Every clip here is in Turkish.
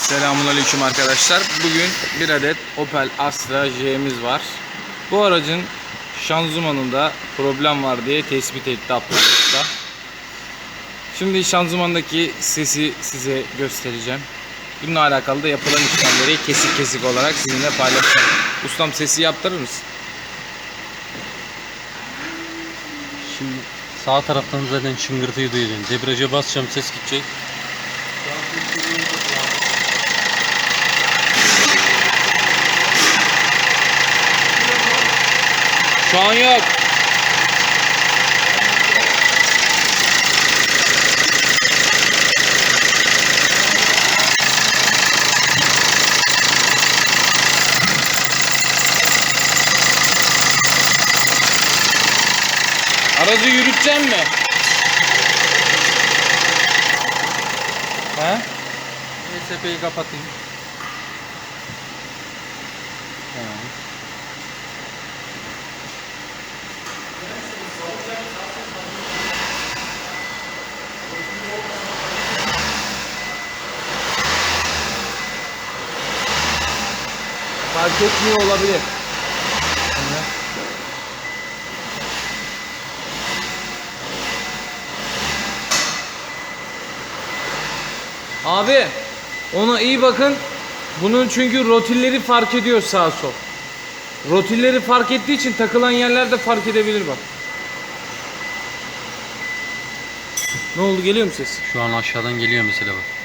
Selamünaleyküm arkadaşlar. Bugün bir adet Opel Astra J'miz var. Bu aracın şanzımanında problem var diye tespit etti Abdullah Usta. Şimdi şanzımandaki sesi size göstereceğim. Bununla alakalı da yapılan işlemleri kesik kesik olarak sizinle paylaşacağım. Ustam sesi yaptırır mısın? Şimdi sağ taraftan zaten çıngırtıyı duyacaksın. Debriyaja basacağım ses gidecek. Şu an yok. Aracı yürütecek mi? He? ESP'yi kapatayım. Fark etmiyor olabilir. Abi ona iyi bakın. Bunun çünkü rotilleri fark ediyor sağ sol. Rotilleri fark ettiği için takılan yerler de fark edebilir bak. Ne oldu geliyor mu ses? Şu an aşağıdan geliyor mesela bak.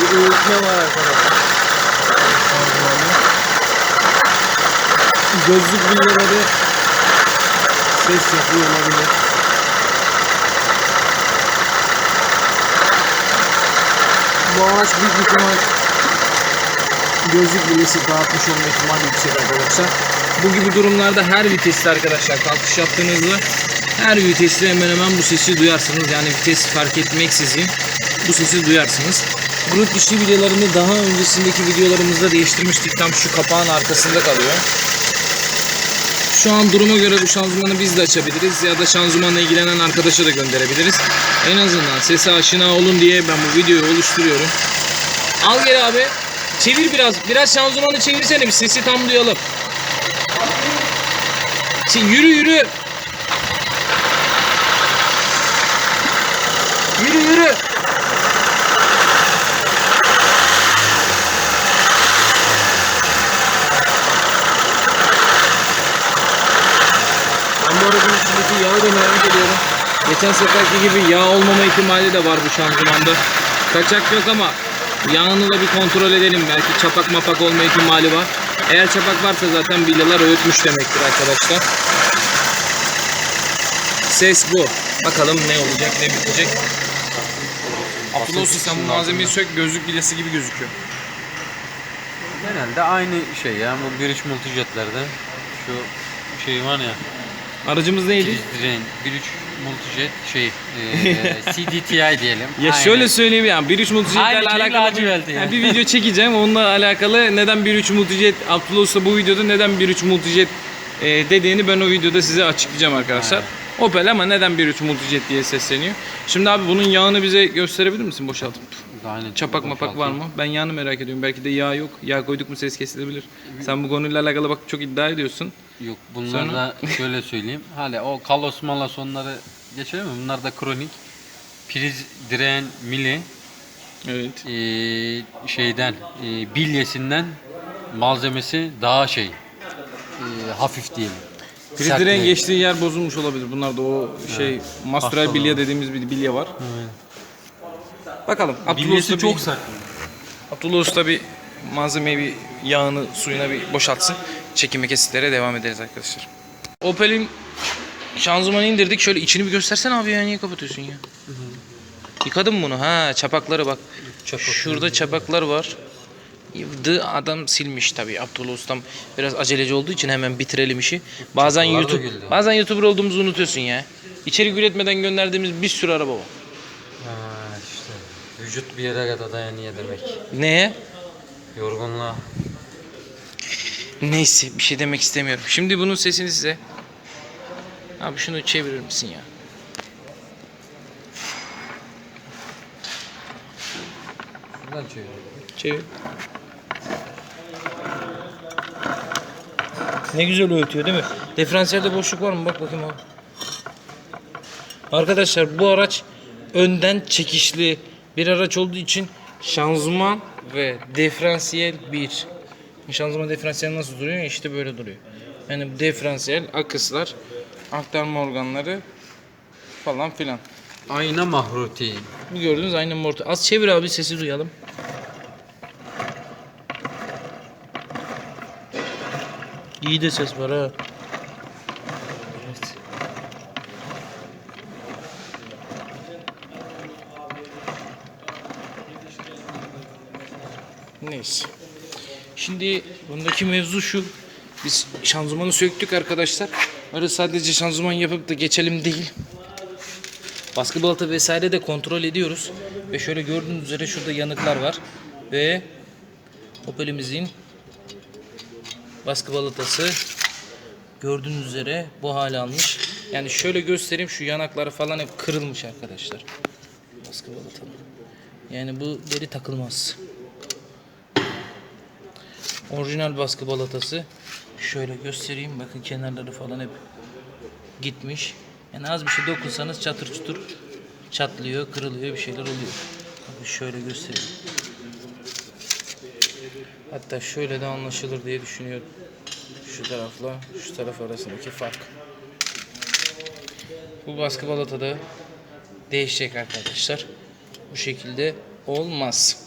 Bir öğütme var arkadaşlar. Gözlük bilgileri ses yapıyor olabilir. Bu ağaç büyük ihtimal gözlük bilesi dağıtmış olma ihtimali yüksek arkadaşlar. Bu gibi durumlarda her viteste arkadaşlar kalkış yaptığınızda her viteste hemen hemen bu sesi duyarsınız. Yani vites fark etmeksizin bu sesi duyarsınız. Grup dişli videolarını daha öncesindeki videolarımızda değiştirmiştik. Tam şu kapağın arkasında kalıyor. Şu an duruma göre bu şanzımanı biz de açabiliriz ya da şanzımanla ilgilenen arkadaşa da gönderebiliriz. En azından sese aşina olun diye ben bu videoyu oluşturuyorum. Al geri abi. Çevir biraz. Biraz şanzımanı çevirsene bir sesi tam duyalım. Şimdi yürü yürü. Yürü yürü. Ben bu aracın içindeki yağı da merak ediyorum. Geçen seferki gibi yağ olmama ihtimali de var bu şanzımanda. Kaçak yok ama yağını da bir kontrol edelim. Belki çapak mapak olma ihtimali var. Eğer çapak varsa zaten villalar öğütmüş demektir arkadaşlar. Ses bu. Bakalım ne olacak ne bitecek. Abdullah Usta sen bu malzemeyi sök gözlük bilesi gibi gözüküyor. Genelde aynı şey ya. Bu British Multijet'lerde şu şey var ya. Aracımız neydi? Drain 1.3 Multijet şey e, CDTI diyelim. Ya Aynen. şöyle söyleyeyim ya 1.3 multijetlerle Aynı alakalı bir, ya. bir video çekeceğim. Onunla alakalı neden 1.3 multijet Abdullah Usta bu videoda neden 1.3 multijet e, dediğini ben o videoda size açıklayacağım arkadaşlar. Opel ama neden 1.3 multijet diye sesleniyor. Şimdi abi bunun yağını bize gösterebilir misin boşaltıp? Aynen. Çapak mapak var mı? Ben yağını merak ediyorum. Belki de yağ yok. Yağ koyduk mu ses kesilebilir. Sen bu konuyla alakalı bak çok iddia ediyorsun. Yok bunlar Sonra? da şöyle söyleyeyim. Hala o kalos malos onları geçelim mi? Bunlar da kronik. Priz direğen mili Evet. eee, şeyden eee, bilyesinden malzemesi daha şey eee, hafif diyelim. Friziren Sertliği. geçtiği yer bozulmuş olabilir. Bunlar da o şey Mastural Hastalığı. bilye dediğimiz bir bilye var. Bakalım. Abdullah Bilyesi Usta çok bir, sert. Abdullah Usta bir malzemeyi bir yağını suyuna bir boşaltsın. Çekime kesitlere devam ederiz arkadaşlar. Opel'in şanzımanı indirdik. Şöyle içini bir göstersen abi ya niye kapatıyorsun ya? Yıkadın mı bunu? Ha çapakları bak. Şurada çapaklar var. Yıkdı adam silmiş tabii. Abdullah Ustam biraz aceleci olduğu için hemen bitirelim işi. Bazen Çapaklar da YouTube güldü. bazen YouTuber olduğumuzu unutuyorsun ya. İçerik üretmeden gönderdiğimiz bir sürü araba var. Vücut bir yere kadar dayanıyor demek. Neye? Yorgunluğa. Neyse bir şey demek istemiyorum. Şimdi bunun sesini size. Abi şunu çevirir misin ya? Buradan çeviriyorum. Çevir. Ne güzel öğütüyor değil mi? Diferansiyelde boşluk var mı? Bak bakayım abi. Arkadaşlar bu araç önden çekişli bir araç olduğu için şanzıman ve diferansiyel bir. Şanzıman diferansiyel nasıl duruyor? İşte böyle duruyor. Yani diferansiyel, akıslar, aktarma organları falan filan. Ayna mahruti. Bu gördüğünüz aynı mortu. Az çevir abi sesi duyalım. İyi de ses var ha. Neyse. Şimdi bundaki mevzu şu. Biz şanzımanı söktük arkadaşlar. Öyle sadece şanzıman yapıp da geçelim değil. Baskı balata vesaire de kontrol ediyoruz. Ve şöyle gördüğünüz üzere şurada yanıklar var. Ve Opel'imizin baskı balatası gördüğünüz üzere bu hale almış. Yani şöyle göstereyim şu yanakları falan hep kırılmış arkadaşlar. Baskı balatalı. Yani bu deri takılmaz. Orijinal baskı balatası. Şöyle göstereyim. Bakın kenarları falan hep gitmiş. Yani az bir şey dokunsanız çatır çutur çatlıyor, kırılıyor, bir şeyler oluyor. Bakın şöyle göstereyim. Hatta şöyle de anlaşılır diye düşünüyorum. Şu tarafla şu taraf arasındaki fark. Bu baskı balatada değişecek arkadaşlar. Bu şekilde olmaz.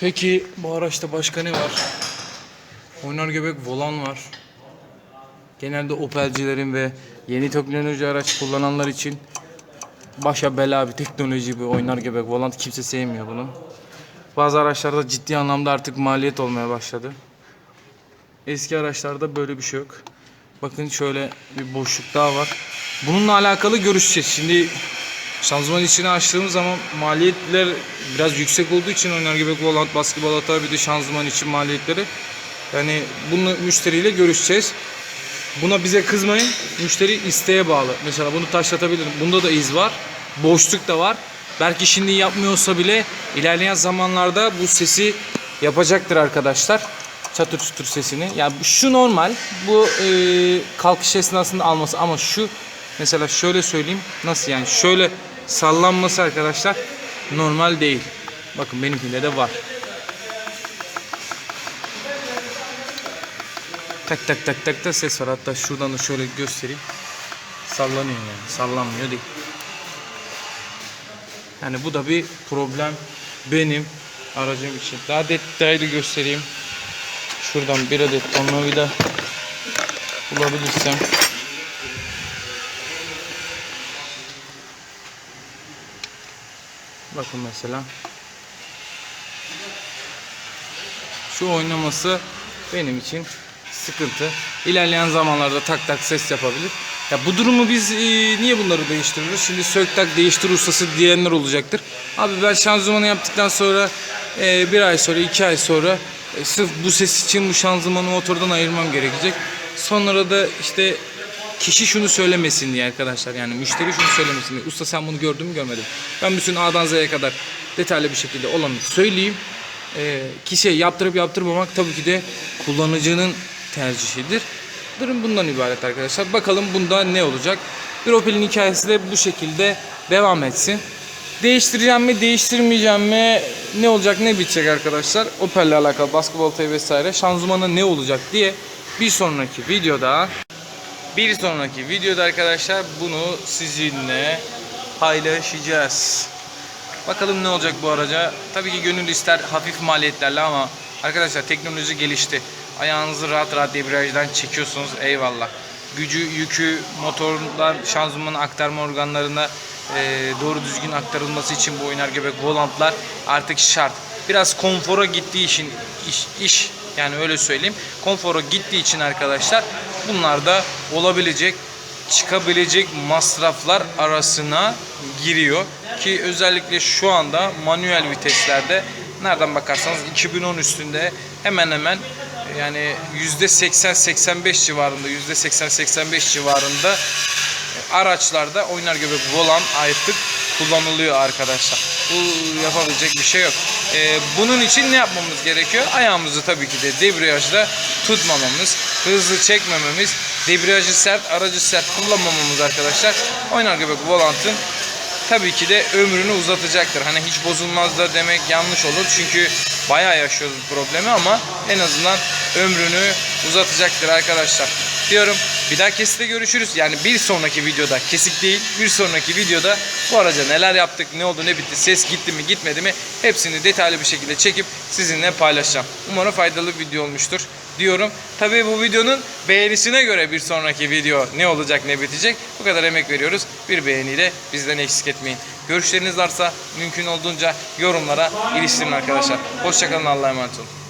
Peki bu araçta başka ne var? Oynar göbek volan var. Genelde Opel'cilerin ve yeni teknoloji araç kullananlar için başa bela bir teknoloji bir oynar göbek volant kimse sevmiyor bunu. Bazı araçlarda ciddi anlamda artık maliyet olmaya başladı. Eski araçlarda böyle bir şey yok. Bakın şöyle bir boşluk daha var. Bununla alakalı görüşeceğiz. Şimdi şanzıman içini açtığımız zaman maliyetler biraz yüksek olduğu için oynar göbek volant, baskı balata bir de şanzıman için maliyetleri. Yani bunu müşteriyle görüşeceğiz. Buna bize kızmayın. Müşteri isteğe bağlı. Mesela bunu taşlatabilirim. Bunda da iz var. Boşluk da var. Belki şimdi yapmıyorsa bile ilerleyen zamanlarda bu sesi yapacaktır arkadaşlar. Çatır çutur sesini. Yani şu normal. Bu e, kalkış esnasında alması ama şu mesela şöyle söyleyeyim. Nasıl yani? Şöyle sallanması arkadaşlar normal değil. Bakın benimkinde de var. Tak tak tak tak da ses var. Hatta şuradan da şöyle göstereyim. Sallanıyor yani. Sallanmıyor değil. Yani bu da bir problem benim aracım için. Daha detaylı göstereyim. Şuradan bir adet tornavida bulabilirsem. Bakın mesela. Şu oynaması benim için sıkıntı. İlerleyen zamanlarda tak tak ses yapabilir. Ya bu durumu biz e, niye bunları değiştiriyoruz? Şimdi sök tak değiştir ustası diyenler olacaktır. Abi ben şanzımanı yaptıktan sonra e, bir ay sonra iki ay sonra e, sırf bu ses için bu şanzımanı motordan ayırmam gerekecek. Sonra da işte kişi şunu söylemesin diye arkadaşlar yani müşteri şunu söylemesin diye. Usta sen bunu gördün mü görmedin. Ben bütün A'dan Z'ye kadar detaylı bir şekilde olanı söyleyeyim. Ee, kişiye yaptırıp yaptırmamak tabii ki de kullanıcının tercihidir. Durum bundan ibaret arkadaşlar. Bakalım bunda ne olacak. Bir Opel'in hikayesi de bu şekilde devam etsin. Değiştireceğim mi, değiştirmeyeceğim mi, ne olacak, ne bitecek arkadaşlar. Opel'le alakalı baskı voltayı vesaire, şanzımana ne olacak diye bir sonraki videoda bir sonraki videoda arkadaşlar bunu sizinle paylaşacağız. Bakalım ne olacak bu araca. Tabii ki gönül ister hafif maliyetlerle ama arkadaşlar teknoloji gelişti. Ayağınızı rahat rahat debriyajdan çekiyorsunuz. Eyvallah. Gücü, yükü, motordan şanzıman aktarma organlarına e, doğru düzgün aktarılması için bu oynar göbek volantlar artık şart. Biraz konfora gittiği için iş, iş yani öyle söyleyeyim. Konfora gittiği için arkadaşlar bunlar da olabilecek çıkabilecek masraflar arasına giriyor ki özellikle şu anda manuel viteslerde nereden bakarsanız 2010 üstünde hemen hemen yani %80-85 civarında %80-85 civarında araçlarda oynar göbek volan artık kullanılıyor arkadaşlar. Bu yapabilecek bir şey yok. Ee, bunun için ne yapmamız gerekiyor? Ayağımızı tabii ki de debriyajda tutmamamız, hızlı çekmememiz, debriyajı sert, aracı sert kullanmamamız arkadaşlar. Oynar göbek volantın tabii ki de ömrünü uzatacaktır. Hani hiç bozulmaz da demek yanlış olur. Çünkü bayağı yaşıyoruz bu problemi ama en azından ömrünü uzatacaktır arkadaşlar. Diyorum bir daha kesitte görüşürüz. Yani bir sonraki videoda kesik değil bir sonraki videoda bu araca neler yaptık, ne oldu, ne bitti, ses gitti mi, gitmedi mi hepsini detaylı bir şekilde çekip sizinle paylaşacağım. Umarım faydalı bir video olmuştur diyorum. Tabii bu videonun beğenisine göre bir sonraki video ne olacak, ne bitecek bu kadar emek veriyoruz. Bir beğeniyle bizden eksik etmeyin. Görüşleriniz varsa mümkün olduğunca yorumlara iliştirin arkadaşlar. Hoşçakalın Allah'a emanet olun.